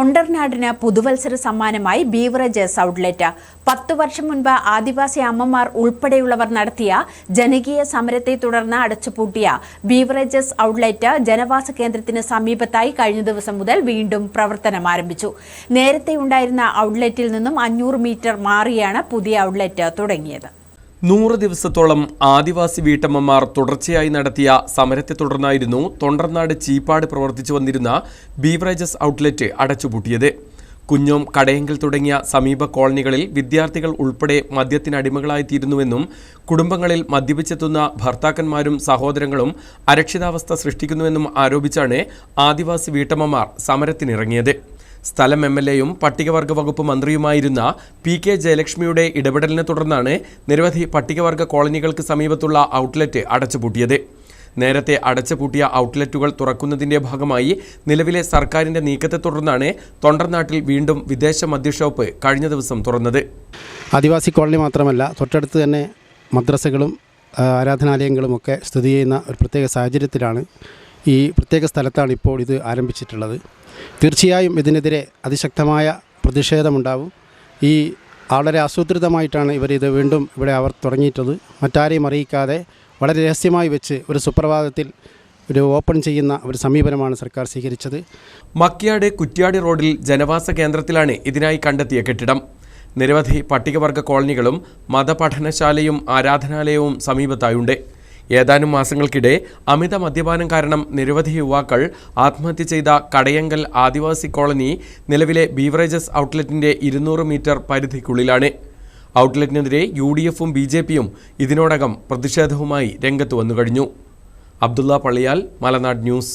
തൊണ്ടർനാടിന് പുതുവത്സര സമ്മാനമായി beverages outlet. പത്തു വർഷം മുൻപ് ആദിവാസി അമ്മമാർ ഉൾപ്പെടെയുള്ളവർ നടത്തിയ ജനകീയ സമരത്തെ തുടർന്ന് അടച്ചുപൂട്ടിയ ബീവറേജസ് ഔട്ട്ലെറ്റ് ജനവാസ കേന്ദ്രത്തിന് സമീപത്തായി കഴിഞ്ഞ ദിവസം മുതൽ വീണ്ടും പ്രവർത്തനം ആരംഭിച്ചു. നേരത്തെ ഉണ്ടായിരുന്ന ഔട്ട്ലെറ്റിൽ നിന്നും അഞ്ഞൂറ് മീറ്റർ മാറിയാണ് പുതിയ ഔട്ട്ലെറ്റ് തുടങ്ങിയത്. നൂറ് ദിവസത്തോളം ആദിവാസി വീട്ടമ്മമാർ തുടർച്ചയായി നടത്തിയ സമരത്തെ തുടർന്നായിരുന്നു തൊണ്ടർനാട് ചീപ്പാട് പ്രവർത്തിച്ചു വന്നിരുന്ന ബീവറേജസ് ഔട്ട്ലെറ്റ് അടച്ചുപൂട്ടിയത്. കുഞ്ഞോം കടയെങ്കിൽ തുടങ്ങിയ സമീപ കോളനികളിൽ വിദ്യാർത്ഥികൾ ഉൾപ്പെടെ മദ്യത്തിനടിമകളായിത്തീരുന്നുവെന്നും കുടുംബങ്ങളിൽ മദ്യപിച്ചെത്തുന്ന ഭർത്താക്കന്മാരും സഹോദരങ്ങളും അരക്ഷിതാവസ്ഥ സൃഷ്ടിക്കുന്നുവെന്നും ആരോപിച്ചാണ് ആദിവാസി വീട്ടമ്മമാർ സമരത്തിനിറങ്ങിയത്. സ്ഥലം എം എൽ എയും പട്ടികവർഗ വകുപ്പ് മന്ത്രിയുമായിരുന്ന പി കെ ജയലക്ഷ്മിയുടെ ഇടപെടലിനെ തുടർന്നാണ് നിരവധി പട്ടികവർഗ കോളനികൾക്ക് സമീപത്തുള്ള ഔട്ട്ലെറ്റ് അടച്ചുപൂട്ടിയത്. നേരത്തെ അടച്ചുപൂട്ടിയ ഔട്ട്ലെറ്റുകൾ തുറക്കുന്നതിന്റെ ഭാഗമായി നിലവിലെ സർക്കാരിന്റെ നീക്കത്തെ തുടർന്നാണ് തൊണ്ടർനാട്ടിൽ വീണ്ടും വിദേശ മദ്യഷോപ്പ് കഴിഞ്ഞ ദിവസം തുറന്നത്. ആദിവാസി കോളനി മാത്രമല്ല തൊട്ടടുത്ത് തന്നെ മദ്രസകളും ആരാധനാലയങ്ങളും ആരാധനാലയങ്ങളുമൊക്കെ സ്ഥിതി ചെയ്യുന്ന ഒരു പ്രത്യേക സാഹചര്യത്തിലാണ് ഈ പ്രത്യേക സ്ഥലത്താണ് ഇപ്പോൾ ഇത് ആരംഭിച്ചിട്ടുള്ളത്. തീർച്ചയായും ഇതിനെതിരെ അതിശക്തമായ പ്രതിഷേധമുണ്ടാവും. ഈ വളരെ ആസൂത്രിതമായിട്ടാണ് ഇവർ ഇത് വീണ്ടും ഇവിടെ അവർ തുടങ്ങിയിട്ടത് മറ്റാരെയും അറിയിക്കാതെ വളരെ രഹസ്യമായി വെച്ച് ഒരു സുപ്രഭാതത്തിൽ ഒരു ഓപ്പൺ ചെയ്യുന്ന ഒരു സമീപനമാണ് സർക്കാർ സ്വീകരിച്ചത്. മക്കിയാട് കുറ്റ്യാടി റോഡിൽ ജനവാസ കേന്ദ്രത്തിലാണ് ഇതിനായി കണ്ടെത്തിയ കെട്ടിടം. നിരവധി പട്ടികവർഗ കോളനികളും മതപഠനശാലയും ആരാധനാലയവും സമീപത്തായുണ്ട്. ഏതാനും മാസങ്ങൾക്കിടെ അമിത മദ്യപാനം കാരണം നിരവധി യുവാക്കൾ ആത്മഹത്യ ചെയ്ത കടയങ്കൽ ആദിവാസി കോളനി നിലവിലെ ബീവറേജസ് ഔട്ട്ലെറ്റിന്റെ ഇരുന്നൂറ് മീറ്റർ പരിധിക്കുള്ളിലാണ്. ഔട്ട്ലെറ്റിനെതിരെ യു ഡി എഫും ബി ജെ പിയും ഇതിനോടകം പ്രതിഷേധവുമായി രംഗത്ത് വന്നു കഴിഞ്ഞു അബ്ദുള്ള പള്ളിയാൽ മലനാട് ന്യൂസ്.